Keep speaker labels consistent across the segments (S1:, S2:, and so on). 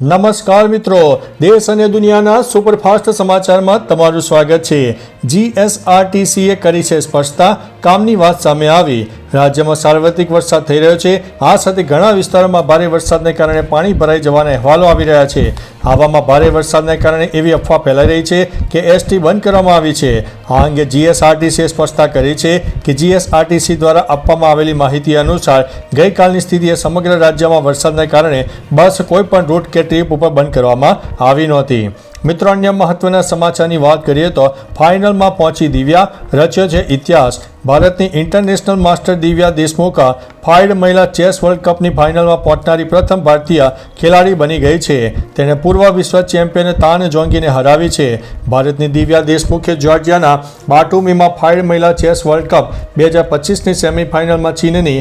S1: નમસ્કાર મિત્રો, દેશ અને દુનિયાના સુપરફાસ્ટ સમાચારમાં તમારું સ્વાગત છે. જીએસઆરટીસીએ કરી છે સ્પષ્ટતા કામની વાત સામે આવી. રાજ્યમાં સાર્વત્રિક વરસાદ થઈ રહ્યો છે. આ સાથે ઘણા વિસ્તારોમાં ભારે વરસાદને કારણે પાણી ભરાઈ જવાના અહેવાલો આવી રહ્યા છે. આવામાં ભારે વરસાદને કારણે એવી અફવા ફેલાઈ રહી છે કે એસટી બંધ કરવામાં આવી છે. આ અંગે જીએસઆરટીસીએ સ્પષ્ટતા કરી છે કે જીએસઆરટીસી દ્વારા આપવામાં આવેલી માહિતી અનુસાર ગઈકાલની સ્થિતિએ સમગ્ર રાજ્યમાં વરસાદને કારણે બસ કોઈપણ રૂટ કે ટ્રીપ ઉપર બંધ કરવામાં આવી નહોતી. મિત્રો, અન્ય મહત્વના સમાચારની વાત કરીએ તો ફાઇનલમાં પહોંચી દિવ્યા. રચ્યો છે ઇતિહાસ. ભારતની ઇન્ટરનેશનલ માસ્ટર દિવ્યા દેશમુખા ફાઇડ મહિલા ચેસ વર્લ્ડ કપની ફાઇનલમાં પહોંચનારી પ્રથમ ભારતીય ખેલાડી બની ગઈ છે. તેણે પૂર્વ વિશ્વ ચેમ્પિયન તાન જોંગીને હરાવી છે. ભારતની દિવ્યા દેશમુખે જ્યોર્જિયાના બાટુમીમાં ફાઇડ મહિલા ચેસ વર્લ્ડ કપ બે હજાર પચીસની સેમિફાઇનલમાં ચીનની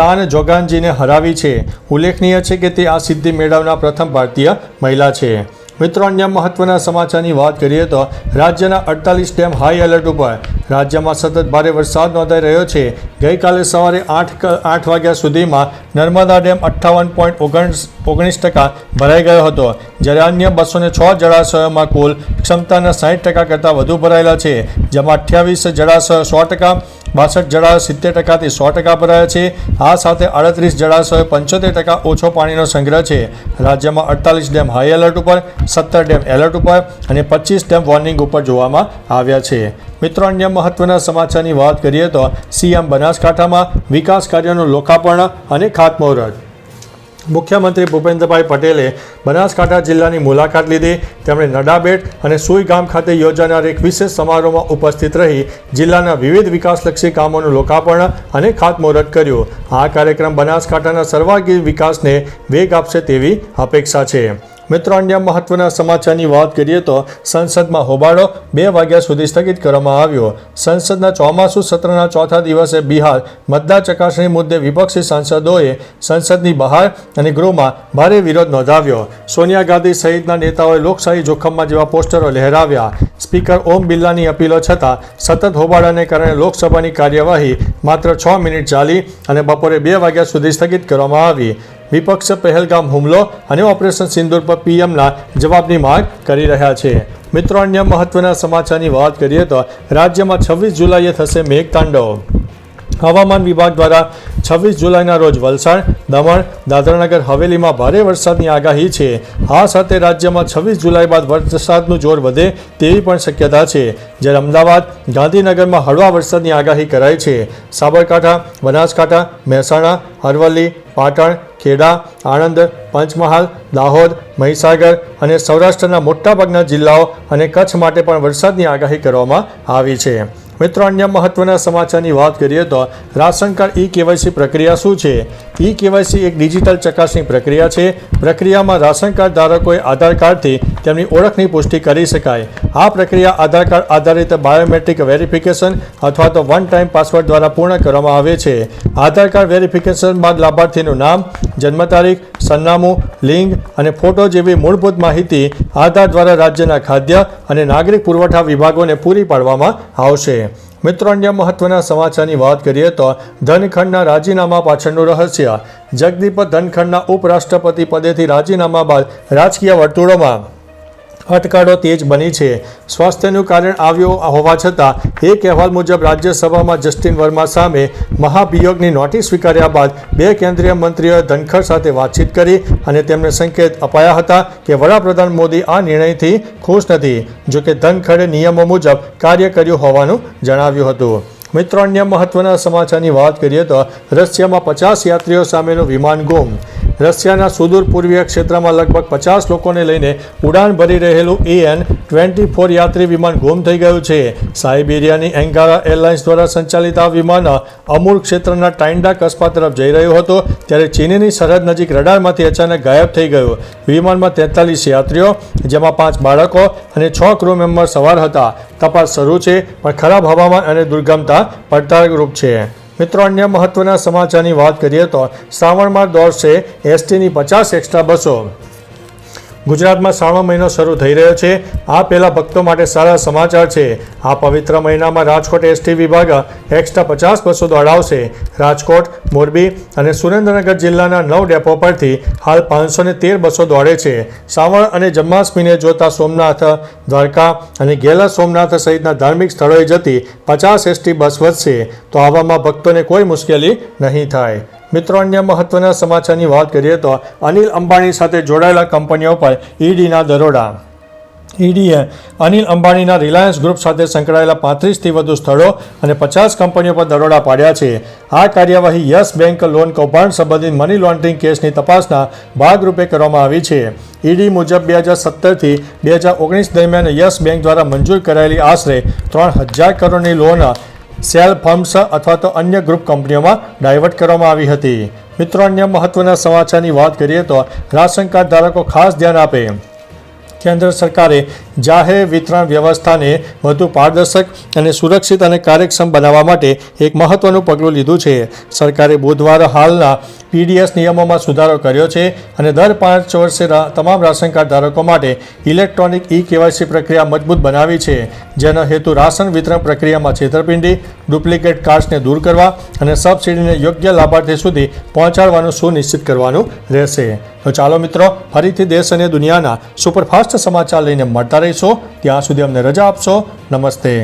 S1: તાન જોગાનજીને હરાવી છે. ઉલ્લેખનીય છે કે તે આ સિદ્ધિ મેળવનાર પ્રથમ ભારતીય મહિલા છે. મિત્રો, અન્ય મહત્વના સમાચારની વાત કરીએ તો રાજ્યના અડતાલીસ ડેમ હાઈ એલર્ટ ઉપર રાજ્યમાં સતત ભારે વરસાદ નોંધાઈ રહ્યો છે. ગઈકાલે સવારે આઠ આઠ વાગ્યા સુધીમાં નર્મદા ડેમ અઠ્ઠાવન પોઈન્ટ ઓગણીસ ઓગણીસ ટકા ભરાઈ ગયો હતો. જ્યારે અન્ય બસો છ જળાશયોમાં કુલ ક્ષમતાના સાઠ ટકા કરતાં વધુ ભરાયેલા છે. જેમાં અઠ્યાવીસ જળાશયો સો ટકા બાસઠ જળાશય સિત્તેર ટકાથી સો ટકા ભરાયા છે. આ સાથે અડત્રીસ જળાશયો પંચોતેર ટકા ઓછો પાણીનો સંગ્રહ છે. રાજ્યમાં અડતાલીસ ડેમ હાઈ એલર્ટ ઉપર, સત્તર ડેમ એલર્ટ ઉપર અને પચીસ ડેમ વોર્નિંગ ઉપર જોવામાં આવ્યા છે. મિત્રો, અન્ય મહત્વના સમાચારની વાત કરીએ તો સીએમ બનાસકાંઠામાં વિકાસ કાર્યોનું લોકાર્પણ અને ખાતમુહૂર્ત. મુખ્યમંત્રી ભૂપેન્દ્રભાઈ પટેલે બનાસકાંઠા જિલ્લાની મુલાકાત લીધી. તેમણે નડાબેટ અને સુઈ ગામ ખાતે યોજાનાર એક વિશેષ સમારોહમાં ઉપસ્થિત રહી જિલ્લાના વિવિધ વિકાસલક્ષી કામોનું લોકાર્પણ અને ખાતમુહૂર્ત કર્યું. આ કાર્યક્રમ બનાસકાંઠાના સર્વાંગી વિકાસને વેગ આપશે તેવી અપેક્ષા છે. મિત્રો, અન્ય મહત્વના સમાચારની વાત કરીએ તો સંસદમાં હોબાળો બે વાગ્યા સુધી સ્થગિત કરવામાં આવ્યો. સંસદના ચોમાસુ સત્રના ચોથા દિવસે બિહાર મતદાર ચકાસણી મુદ્દે વિપક્ષી સાંસદોએ સંસદની બહાર અને ગૃહમાં ભારે વિરોધ નોંધાવ્યો. સોનિયા ગાંધી સહિતના નેતાઓએ લોકશાહી જોખમમાં જેવા પોસ્ટરો લહેરાવ્યા. સ્પીકર ઓમ બિરલાની અપીલો છતાં સતત હોબાળાને કારણે લોકસભાની કાર્યવાહી માત્ર છ મિનિટ ચાલી અને બપોરે બે વાગ્યા સુધી સ્થગિત કરવામાં આવી. વિપક્ષ પહેલગામ હુમલો અને ઓપરેશન સિંદૂર પર પીએમના જવાબની માંગ કરી રહ્યા છે. મિત્રો, અન્ય મહત્વના સમાચારની વાત કરીએ તો રાજ્યમાં છવ્વીસ જુલાઈએ થશે મેઘતાંડવ. હવામાન વિભાગ દ્વારા છવ્વીસ જુલાઈના રોજ વલસાડ, દમણ, દાદરાનગર હવેલીમાં ભારે વરસાદની આગાહી છે. આ સાથે રાજ્યમાં છવ્વીસ જુલાઈ બાદ વરસાદનું જોર વધે તેવી પણ શક્યતા છે. જ્યારે અમદાવાદ, ગાંધીનગરમાં હળવા વરસાદની આગાહી કરાઈ છે. સાબરકાંઠા, બનાસકાંઠા, મહેસાણા, અરવલ્લી, પાટણ, ખેડા, આણંદ, પંચમહાલ, દાહોદ, મહીસાગર અને સૌરાષ્ટ્રના મોટાભાગના જિલ્લાઓ અને કચ્છ માટે પણ વરસાદની આગાહી કરવામાં આવી છે. મિત્રો, અન્ય મહત્વના સમાચારની વાત કરીએ તો રાશન કાર્ડ ઈ કેવાયસી પ્રક્રિયા શું છે? ઈ કેવાયસી એક ડિજિટલ ચકાસણી પ્રક્રિયા છે. પ્રક્રિયામાં રાશન કાર્ડ ધારકોએ આધાર કાર્ડથી તેમની ઓળખની પુષ્ટિ કરી શકાય. આ પ્રક્રિયા આધાર કાર્ડ આધારિત બાયોમેટ્રિક વેરિફિકેશન અથવા તો વન ટાઈમ પાસવર્ડ દ્વારા પૂર્ણ કરવામાં આવે છે. આધાર કાર્ડ વેરિફિકેશન બાદ લાભાર્થીનું નામ, જન્મ તારીખ, સરનામું, લિંગ અને ફોટો જેવી મૂળભૂત માહિતી આધાર દ્વારા રાજ્યના ખાદ્ય અને નાગરિક પુરવઠા વિભાગોને પૂરી પાડવામાં આવશે. મિત્રો, અન્ય મહત્વના સમાચારની વાત કરીએ તો ધનખંડના રાજીનામા પાછળનું રહસ્ય. જગદીપ ધનખંડના ઉપરાષ્ટ્રપતિ પદેથી રાજીનામા બાદ રાજકીય વર્તુળોમાં અટકાળો તેજ બની છે. સ્વાસ્થ્યનું કારણ આવ્યું હોવા છતાં, એક અહેવાલ મુજબ રાજ્યસભામાં જસ્ટિન વર્મા સામે મહાભિયોગની નોટિસ સ્વીકાર્યા બાદ બે કેન્દ્રીય મંત્રીઓએ ધનખર સાથે વાતચીત કરી અને તેમને સંકેત અપાયા હતા કે વડાપ્રધાન મોદી આ નિર્ણયથી ખુશ નથી જોકે ધનખરે નિયમો મુજબ કાર્ય કર્યું હોવાનું જણાવ્યું હતું. મિત્રો, અન્ય મહત્વના સમાચારની વાત કરીએ તો રશિયામાં પચાસ યાત્રીઓ સામેનું વિમાન ગુમ. રશિયાના સુદૂર પૂર્વીય ક્ષેત્રમાં લગભગ પચાસ લોકોને લઈને ઉડાન ભરી રહેલું એએન ટ્વેન્ટી ફોર યાત્રી વિમાન ગુમ થઈ ગયું છે. સાઇબેરિયાની એન્કારા એરલાઇન્સ દ્વારા સંચાલિત આ વિમાન અમૂલ ક્ષેત્રના ટાઇન્ડા કસ્બા તરફ જઈ રહ્યો હતો, ત્યારે ચીનની સરહદ નજીક રડારમાંથી અચાનક ગાયબ થઈ ગયું. વિમાનમાં તેતાલીસ યાત્રીઓ, જેમાં પાંચ બાળકો અને છ ક્રૂ મેમ્બર સવાર હતા. તપાસ શરૂ છે, પણ ખરાબ હવામાન અને દુર્ગમતા પડકારરૂપ છે. મિત્રો અન્ય મહત્વના સમાચારની વાત કરીએ તો શ્રાવણમાં દોડશે એસટીની પચાસ એક્સ્ટ્રા બસો. ગુજરાતમાં શ્રાવણ મહિનો શરૂ થઈ રહ્યો છે. આ પહેલા ભક્તો માટે સારા સમાચાર છે. આ પવિત્ર મહિનામાં રાજકોટ એસટી વિભાગ એક્સ્ટ્રા પચાસ બસો દોડાવશે. રાજકોટ, મોરબી અને સુરેન્દ્રનગર જિલ્લાના નવ ડેપો પરથી હાલ પાંચસો ને તેર બસો દોડે છે. શ્રાવણ અને જન્માષ્ટમીને જોતા સોમનાથ, દ્વારકા અને ગેલા સોમનાથ સહિતના ધાર્મિક સ્થળોએ જતી પચાસ એસટી બસ વધશે. તો આવામાં ભક્તોને કોઈ મુશ્કેલી નહીં થાય. મિત્રો, અન્ય મહત્વના સમાચારની વાત કરીએ તો અનિલ અંબાણી સાથે જોડાયેલા કંપનીઓ પર ઈડીના દરોડા. ઈડીએ અનિલ અંબાણીના રિલાયન્સ ગ્રુપ સાથે સંકળાયેલા પાંત્રીસથી વધુ સ્થળો અને પચાસ કંપનીઓ પર દરોડા પાડ્યા છે. આ કાર્યવાહી યસ બેંક લોન કૌભાંડ સંબંધિત મની લોન્ડરિંગ કેસની તપાસના ભાગરૂપે કરવામાં આવી છે. ઈડી મુજબ બે હજાર સત્તરથી બે હજાર ઓગણીસ દરમિયાન યસ બેંક દ્વારા મંજૂર કરાયેલી આશરે ત્રણ હજાર કરોડની લોન સેલ ફર્મ્સ અથવા તો અન્ય ગ્રુપ કંપનીઓમાં ડાયવર્ટ કરવામાં આવી હતી. મિત્રો, અન્ય મહત્વના સમાચારની વાત કરીએ તો રાશન કાર્ડ ધારકો ખાસ ધ્યાન આપે. કેન્દ્ર સરકારે જાહેર વિતરણ વ્યવસ્થાને વધુ પારદર્શક અને સુરક્ષિત અને કાર્યક્ષમ બનાવવા માટે એક મહત્વનું પગલું લીધું છે. સરકારે બુધવારે હાલના પીડીએસ નિયમોમાં સુધારો કર્યો છે અને દર પાંચ વર્ષે તમામ રાશન કાર્ડ ધારકો માટે ઇલેક્ટ્રોનિક ઈ કેવાયસી પ્રક્રિયા મજબૂત બનાવી છે, જેનો હેતુ રાશન વિતરણ પ્રક્રિયામાં છેતરપિંડી, ડુપ્લિકેટ કાર્ડ્સને દૂર કરવા અને સબસિડીને યોગ્ય લાભાર્થી સુધી પહોંચાડવાનું સુનિશ્ચિત કરવાનું રહેશે. તો ચાલો મિત્રો, ફરીથી દેશ અને દુનિયાના સુપરફાસ્ટ સમાચાર લઈને મળતા રહીશો. ત્યાં સુધી અમને રજા આપશો. નમસ્તે.